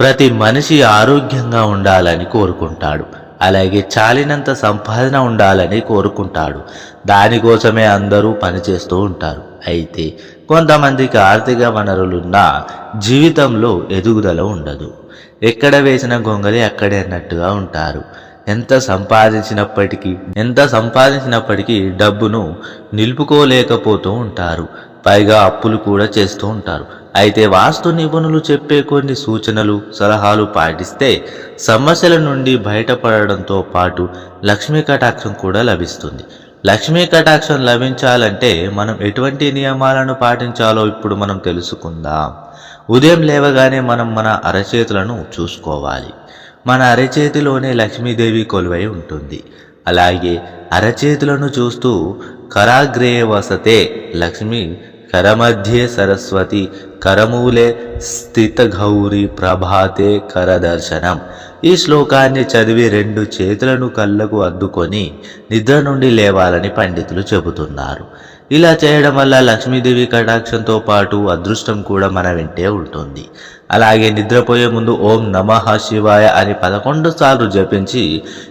ప్రతి మనిషి ఆరోగ్యంగా ఉండాలని కోరుకుంటాడు. అలాగే చాలినంత సంపాదన ఉండాలని కోరుకుంటాడు. దానికోసమే అందరూ పనిచేస్తూ ఉంటారు. అయితే కొంతమందికి ఆర్థిక వనరులున్నా జీవితంలో ఎదుగుదల ఉండదు. ఎక్కడ వేసిన గొంగలి అక్కడే అన్నట్టుగా ఉంటారు. ఎంత సంపాదించినప్పటికీ ఎంత సంపాదించినప్పటికీ డబ్బును నిలుపుకోలేకపోతూ ఉంటారు. పైగా అప్పులు కూడా చేస్తూ ఉంటారు. అయితే వాస్తు నిపుణులు చెప్పే కొన్ని సూచనలు సలహాలు పాటిస్తే సమస్యల నుండి బయటపడడంతో పాటు లక్ష్మీ కటాక్షం కూడా లభిస్తుంది. లక్ష్మీ కటాక్షం లభించాలంటే మనం ఎటువంటి నియమాలను పాటించాలో ఇప్పుడు మనం తెలుసుకుందాం. ఉదయం లేవగానే మనం మన అరచేతులను చూసుకోవాలి. మన అరచేతిలోనే లక్ష్మీదేవి కొలువై ఉంటుంది. అలాగే అరచేతులను చూస్తూ కరాగ్రేయ వసతే లక్ష్మి కరమధ్యే సరస్వతి కరమూలే స్థిత గౌరి ప్రభాతే కరదర్శనం ఈ శ్లోకాన్ని చదివి రెండు చేతులను కళ్ళకు అద్దుకొని నిద్ర నుండి లేవాలని పండితులు చెబుతున్నారు. ఇలా చేయడం వల్ల లక్ష్మీదేవి కటాక్షంతో పాటు అదృష్టం కూడా మన వెంటే ఉంటుంది. అలాగే నిద్రపోయే ముందు ఓం నమః శివాయ అని పదకొండు సార్లు జపించి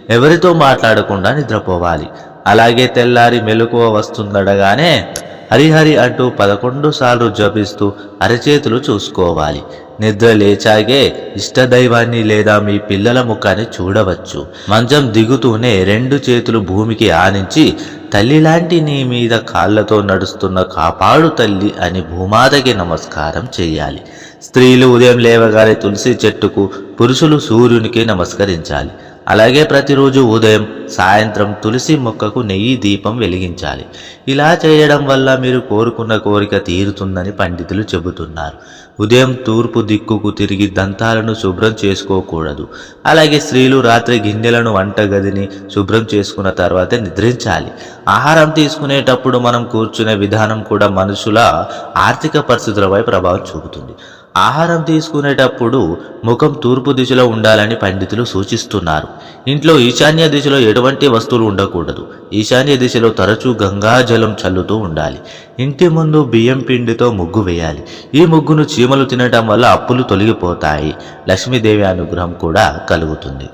ఎవరితో మాట్లాడకుండా నిద్రపోవాలి. అలాగే తెల్లారి మెలకువ వస్తుందడగానే హరిహరి అంటూ పదకొండు సార్లు జపిస్తూ అరచేతులు చూసుకోవాలి. నిద్ర లేచాగే ఇష్టదైవాన్ని లేదా మీ పిల్లల ముఖాన్ని చూడవచ్చు. మంచం దిగుతూనే రెండు చేతులు భూమికి ఆనించి తల్లిలాంటి నీ మీద కాళ్ళతో నడుస్తున్న కాపాడు తల్లి అని భూమాతకి నమస్కారం చేయాలి. స్త్రీలు ఉదయం లేవగానే తులసి చెట్టుకు పురుషులు సూర్యునికి నమస్కరించాలి. అలాగే ప్రతిరోజు ఉదయం సాయంత్రం తులసి మొక్కకు నెయ్యి దీపం వెలిగించాలి. ఇలా చేయడం వల్ల మీరు కోరుకున్న కోరిక తీరుతుందని పండితులు చెబుతున్నారు. ఉదయం తూర్పు దిక్కుకు తిరిగి దంతాలను శుభ్రం చేసుకోకూడదు. అలాగే స్త్రీలు రాత్రి గిన్నెలను వంటగదిని శుభ్రం చేసుకున్న తర్వాతే నిద్రించాలి. ఆహారం తీసుకునేటప్పుడు మనం కూర్చునే విధానం కూడా మనుషుల ఆర్థిక పరిస్థితులపై ప్రభావం చూపుతుంది. ఆహారం తీసుకునేటప్పుడు ముఖం తూర్పు దిశలో ఉండాలని పండితులు సూచిస్తున్నారు. ఇంట్లో ఈశాన్య దిశలో ఎటువంటి వస్తువులు ఉండకూడదు. ఈశాన్య దిశలో తరచూ గంగాజలం చల్లుతూ ఉండాలి. ఇంటి ముందు బియ్యం పిండితో ముగ్గు వేయాలి. ఈ ముగ్గును చీమలు తినటం వల్ల అప్పులు తొలగిపోతాయి. లక్ష్మీదేవి అనుగ్రహం కూడా కలుగుతుంది.